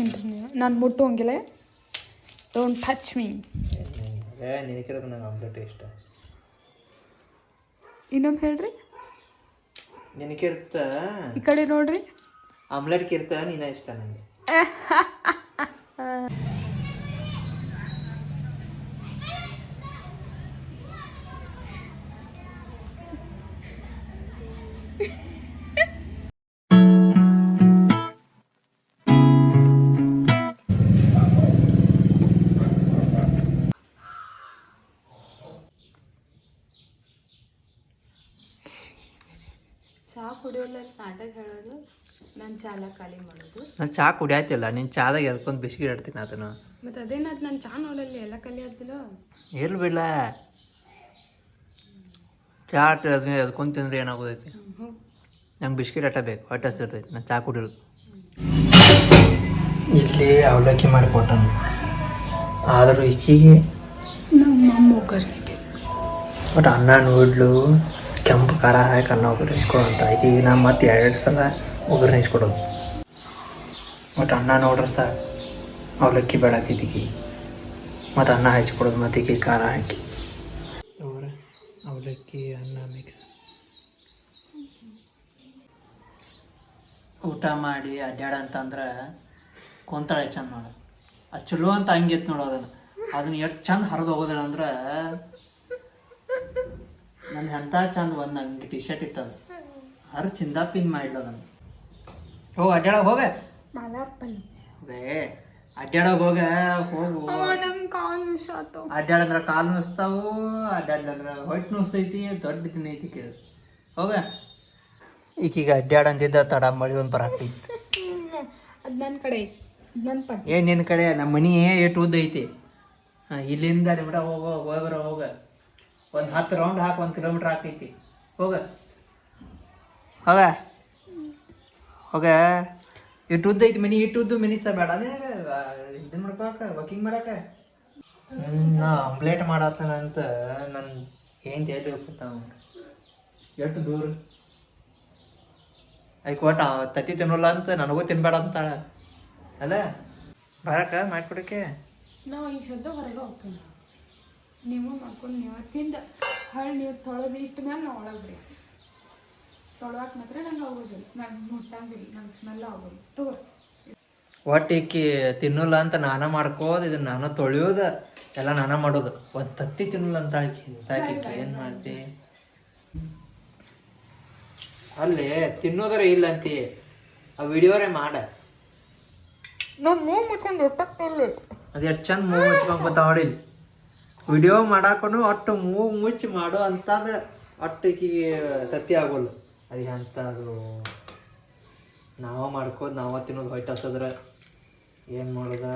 ನೀವು ನಾನು ಮುಟ್ಟುವಂಗಿಲ್ಲ. Don't touch me ಏ ನಿನಕಿರೋದು ನಂಗೆ ಆಮ್ಲೆಟ್ ಇಷ್ಟ. ಇನ್ನೊಮ್ಮೆ ಹೇಳ್ರಿ. ನಿನಕಿರ್ತ ಈ ಕಡೆ ನೋಡ್ರಿ. ಆಮ್ಲೆಟ್ ಕಿರ್ತ ನೀನ ಇಷ್ಟ ನನಗೆ ಚಹಾ ಕುಡಿಯೋಲ್ಲ ನಾಟಕ ಹೇಳೋದು ನಾನು ಚಾಲ ಖಾಲಿ ಮಾಡೋದು. ನಾನು ಚಹಾ ಕುಡಿಯಾತಿಲ್ಲ ನೀನು ಚಾದಾಗ ಎದ್ಕೊಂಡು ಬಿಸ್ಕಿಟ್ ಇಡ್ತೀನಿ ಅದನ್ನು. ಮತ್ತು ಅದೇನಾದ್ ನಾನು ಚಹಾ ನೋಡಲ್ಲಿ ಎಲ್ಲ ಕಲಿ ಆದಿಲ್ಲ ಎಲ್ಲಿ ಬಿಡ್ಲ. ಚಹಾ ಎದ್ಕೊಂಡು ತಿಂದ್ರೆ ಏನಾಗೋದೈತಿ? ನಂಗೆ ಬಿಸ್ಕಿಟ್ ಅಟ ಬೇಕು ಹೊಟ್ಟೆ ಹಸಿರ್ತೈತಿ ನಾನು ಚಹಾ ಕುಡಿಯೋದು ಇಲ್ಲಿ ಅವಲಕ್ಕಿ ಮಾಡಿಕೊಟ್ಟನು. ಆದರೂ ಈಕಿಗೆ ನಮ್ಮ ಬೇಕು. ಬಟ್ ಅನ್ನ ನೋಡ್ಲು ಕೆಂಪು ಖಾರ ಹಾಕಿ ಅನ್ನ ಒಗ್ಗರಣೆ ಇಸ್ಕೊಡು ಈಗ ನಾ ಮತ್ತೆ ಎರಡು ಸಲ ಒಗ್ಗರಣೆ ಇಸ್ಕೊಡೋದು. ಬಟ್ ಅನ್ನ ನೋಡ್ರೆ ಸರ್ ಅವಲಕ್ಕಿ ಆಕೈತಿ ಮತ್ತು ಅನ್ನ ಹಚ್ಕೊಡೋದು, ಮತ್ತು ಈಗ ಖಾರ ಹಾಕಿ. ಅವಲಕ್ಕಿ, ಅನ್ನ ಮಿಕ್ಸ್ ಊಟ ಮಾಡಿ ಅಡ್ಡಾಡ ಅಂತಂದ್ರೆ ಕೊಂತಾಳೆ ಚಂದ ನೋಡು. ಅದು ಚಲೋ ಅಂತ ಹಂಗಿತ್ತು ನೋಡು ಅದನ್ನು. ಅದನ್ನ ಎಷ್ಟು ಚಂದ ಹರಿದು ಹೋಗೋದಿಲ್ಲ ಅಂದ್ರೆ ನನ್ನ ಎಂಥ ಚಂದ ಒಂದು ನಂಗೆ ಟಿ ಶರ್ಟ್ ಇತ್ತದ. ಹರ್ ಚಿಂದ ಪಿನ್ ನನ್ನ ಹೋಗ ಅಡ್ಡಾಡೋಗ ಹೋಗ. ಅದೇ ಅಡ್ಡಾಡೋಗ ಹೋಗ ಹೋಗು. ಅಡ್ಡಾಡಂದ್ರೆ ಕಾಲು ನುಸ್ತಾವು ಅಡ್ಡಾಡ್ಲಂದ್ರೆ ಹೊಟ್ಟೆ ನುಸ್ತೈತಿ ದೊಡ್ಡ ದಿನ ಐತಿ ಕೇಳ. ಹೋಗ. ಈಗೀಗ ಅಡ್ಡಾಡಂತಿದ್ದ ತಡ ಮಳಿ ಒಂದು ಬರಾಕ್ತೈತಿ ಅದು ನನ್ನ ಕಡೆ ಏ ನಿನ್ನ ಕಡೆ ನಮ್ಮ ಮನಿ ಏಟು ಉದ್ದ ಐತಿ. ಹಾಂ ಇಲ್ಲಿಂದ ಬಿಡ ಹೋಗ ಹೋಗ್ಬರ ಬರೋ ಹೋಗ. ಒಂದು ಹತ್ತು ರೌಂಡ್ ಹಾಕಿ ಒಂದು ಕಿಲೋಮೀಟ್ರ್ ಹಾಕೈತಿ. ಹೋಗ. ಹೋಗ. ಹೋಗ. ಇಟ್ಟು ಉದ್ದ ಐತಿ ಮಿನಿ ಇಟ್ಟು ಉದ್ದು ಮನಿ ಸಹ ಬೇಡ. ಇದನ್ನ ಮಾಡ್ಕೊಳಕ ವಾಕಿಂಗ್ ಮಾಡಕ. ನಾ ಆಮ್ಲೆಟ್ ಮಾಡತ್ತಾನಂತ ನನ್ನ ಹೆಂಡತಿ ಎಲ್ಲಿ ಹೋಗ್ತಾವ ಎಷ್ಟು ದೂರ? ಐಕ್ ಒಟ್ಟು ತತ್ತಿ ತಿನ್ನೋಲ್ಲ ಅಂತ ನನಗೂ ತಿನ್ಬೇಡ ಅಂತಾಳ. ಅಲ್ಲ? ಬರಕ ಮಾಡ್ಕೊಡಕ್ಕೆ. ನಾವು ಈಗ ಸದ್ಯ ಹೊರಗೆ ಹೋಗ್ತೀನಿ. ನೀವು ಮಾಡ್ಕೊಂಡು ನೀವು ತಿಂದು ಹಳ್ಳಿ ನೀವು ತೊಳೆದು ಇಟ್ಟ ಮೇಲೆ ನಾವು ಒಳಗೆ ಬಿಡಿ ತೊಳಕ್ಕೆ ಮಾತ್ರ ನಂಗೆ ಆಗೋದಿಲ್ಲ. ನಂಗೆ ಮುಟ್ಟಂಗಿಲ್ಲ ನಂಗೆ ಸ್ಮೆಲ್ ಆಗೋದು ತೋರ್ ಒಟ್ಟು ಈಕಿ ತಿನ್ನಲ್ಲ ಅಂತ ನಾನ ಮಾಡ್ಕೋದು ಇದನ್ನ ನಾನು ತೊಳೆಯೋದು ಎಲ್ಲ ನಾನ ಮಾಡೋದು. ಒಂದು ತತ್ತಿ ತಿನ್ನಲ್ಲ ಅಂತ ಆಕಿ ಇಂತ ಆಕಿ ಏನು ಮಾಡ್ತಿ? ಅಲ್ಲಿ ತಿನ್ನೋದ್ರೆ ಇಲ್ಲ ಅಂತಿ. ಆ ವಿಡಿಯೋರೇ ಮಾಡ. ನಾನು ಮೂವ್ ಮುಚ್ಕೊಂಡು ಇಲ್ಲಿ ಅದು ಎಷ್ಟು ಚಂದ ಮೂವ್ ಮುಚ್ಕೊಂಡ್ ನೋಡಿಲ್ ವಿಡಿಯೋ ಮಾಡಾಕನು ಒಟ್ಟು ಮೂ ಮುಚ್ಚಿ ಮಾಡೋ ಅಂತದ ಒಟ್ಟು ಈಕಿಗೆ ತತ್ತಿ ಆಗೋಲ್ಲ ಅದು ಎಂಥದ್ದು ನಾವ ಮಾಡ್ಕೋದು ನಾವ ತಿನ್ನೋದು ಹೊಯ್ಟ್ ಹಸದ್ರ ಏನು ಮಾಡೋದ?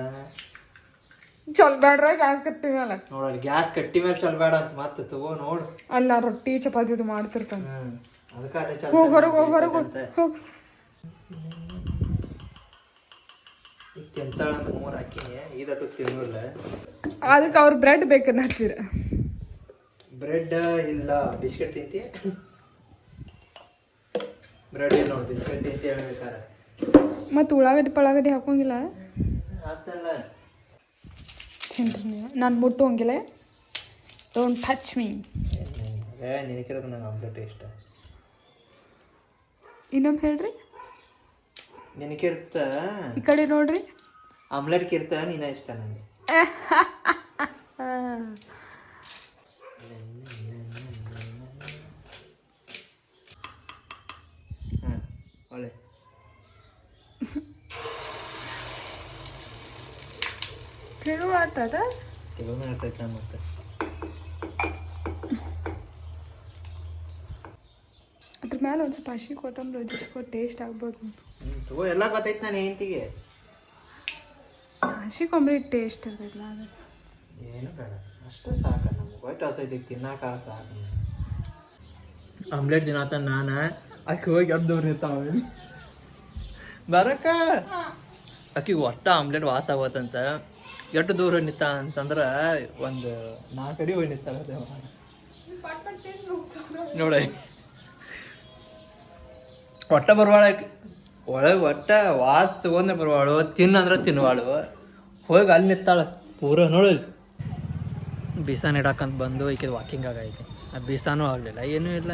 ಚಲ್ಬೇಡ್ರ ಗ್ಯಾಸ್ ಕಟ್ಟಿ ಮೇಲೆ ನೋಡಲ್ಲಿ ಗ್ಯಾಸ್ ಕಟ್ಟಿ ಮೇಲೆ ಚಲ್ಬೇಡ ಅಂತ ಮತ್ತೆ ತಗೋ ನೋಡು. ಅಲ್ಲ ರೊಟ್ಟಿ ಚಪಾತಿ ಇದು ಮಾಡ್ತಿರ್ತಾನೆ. ಅದಕ್ಕೆ ಅದೇ ಹೋಗ್ ಹೊರಗೆ ಹೋಗಿ ಹೊರಗೆ ಹೋಗಿ ಈಗ ತಿಂತಾಳ ಅಂತ ಮೂರು ಹಾಕಿನಿ ಇದಟ್ಟು ತಿನ್ನಲ್ಲ ಅದಕ್ಕೆ ಅವ್ರ ಬ್ರೆಡ್ ಬೇಕನ್ನ ಹಾಕ್ತೀರ ಬ್ರೆಡ್ ಇಲ್ಲ ಬಿಸ್ಕೆಟ್ ತಿಂತಿ. ಬ್ರೆಡ್ ಇಲ್ಲ ನೋಡಿ ಬಿಸ್ಕೆಟ್ ತಿಂತಿ ಹೇಳ್ಬೇಕಾರ ಮತ್ತು ಉಳ್ಳಾಗಡ್ಡಿ ಪಳಾಗಡ್ಡಿ ಹಾಕೋಂಗಿಲ್ಲ ಹಾಕ್ತಲ್ಲ. ತಿನ್ರಿ ನೀವು ನಾನು ಮುಟ್ಟೋಂಗಿಲ್ಲ ಡೋಂಟ್ ಟಚ್ ಮೀ ಏ ನಿನಕಿರೋದು ನಂಗೆ ಆಮ್ಲೆಟ್ ಇಷ್ಟ. ಇನ್ನೊಮ್ಮೆ ಹೇಳ್ರಿ. ನಿನಕಿರುತ್ತ ಈ ಕಡೆ ನೋಡ್ರಿ. ಆಮ್ಲೆಟ್ ಇರ್ತ ನೀನ ಇಷ್ಟ ನನಗೆ ಹಾಂ ಒಳ್ಳೆ. ತಿರು ಆಗ್ತದ ಚಲೋ ಮಾಡ್ತೈತೆ ಮತ್ತೆ. ಅದ್ರ ಮೇಲೆ ಒಂದು ಸ್ವಲ್ಪ ಹಸಿ ಕೊತ್ತಂಬರಿ ಉದಿಸ್ಕೊ ಟೇಸ್ಟ್ ಆಗ್ಬೋದು. ಎಲ್ಲ ಗೊತ್ತೈತೆ ನಾನು ಹೆಂಡತಿಗೆ. ಹಸಿ ಕೊಂಬರಿ ಟೇಸ್ಟ್ ಇರ್ತೈತಿಲ್ಲ ಅದು. ಏನು ಬೇಡ ಅಷ್ಟೇ ಸಾಕು ನಮ್ಗೆ ಒಟ್ಟು ಹಸೈತಿ ತಿನ್ನಾಕ ಸಾಕು. ಆಮ್ಲೆಟ್ ತಿನ್ನತ್ತ ನಾನು ಆಕೆ ಹೋಗಿ ಎದ್ದವ್ರು ಬರಕ? ಬರಕ್ಕ ಆಕಿಗೆ ಒಟ್ಟ ಆಮ್ಲೆಟ್ ವಾಸ ಆಗೋತಂತ ಎಷ್ಟು ದೂರ ನಿಂತ ಅಂತಂದ್ರೆ ಒಂದು ನಾಲ್ಕು ಅಡಿ ಹೋಗಿ ನಿಂತಾರ ನೋಡ. ಒಟ್ಟ ಬರ್ವಾಳ ಆಕಿ. ಒಳಗೆ ಒಟ್ಟ ವಾಸ ತಗೊಂಡ್ರೆ ಬರುವಾಳು ತಿನ್ನಂದ್ರೆ ತಿನ್ನುವಾಳು. ಹೋಗಿ ಅಲ್ಲಿ ನಿತ್ತಾಳ ಪೂರ ನೋಡಿ ಬೀಸ ನೆಡಾಕಂತ ಬಂದು ಈಕೆ ವಾಕಿಂಗ್ ಆಗೈತಿ ಆ ಬೀಸಾನೂ ಆಗಲಿಲ್ಲ ಏನೂ ಇಲ್ಲ.